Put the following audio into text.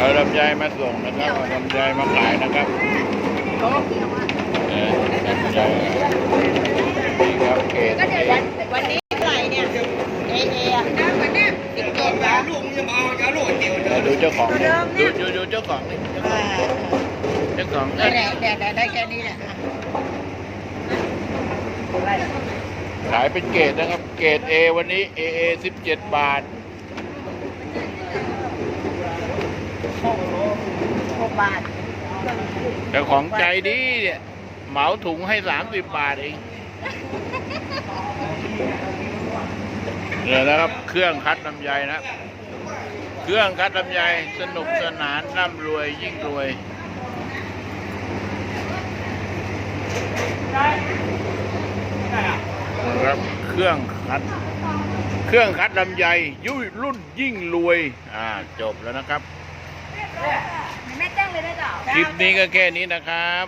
เอาลำไยมาส่งนะครับเอาลำไยมาขายนะครับเออลำไยนี่ครับเกตก็เดี๋ยววันวันนี้เท่าไหร่เนี่ยเอเออะวันเนี้ยสิบเจ็ดแล้วลูกมึงจะมาเอาจะลูกเกี่ยวเออดูเจ้าของดิดูดูดูเจ้าของดิเจ้าของได้เอ้ยได้ได้ได้แค่นี้แหละขายเป็นเกตนะครับ เกต A วันนี้ AA 17บาท หก บาทเจ้าของใจดีเนี่ยเหมาถุงให้30บบาทเองเนี่ยนะครับ เครื่องคัดลำไยนะ เครื่องคัดลำไยสนุกสนานร่ำรวยยิ่งรวยครับเครื่องคัด เครื่องคัดลำไยยุยรุ่นยิ่งรวย อ่าจบแล้วนะครับ แม่แจ้งเลยได้เจ้า คลิปนี้ก็แค่นี้นะครับ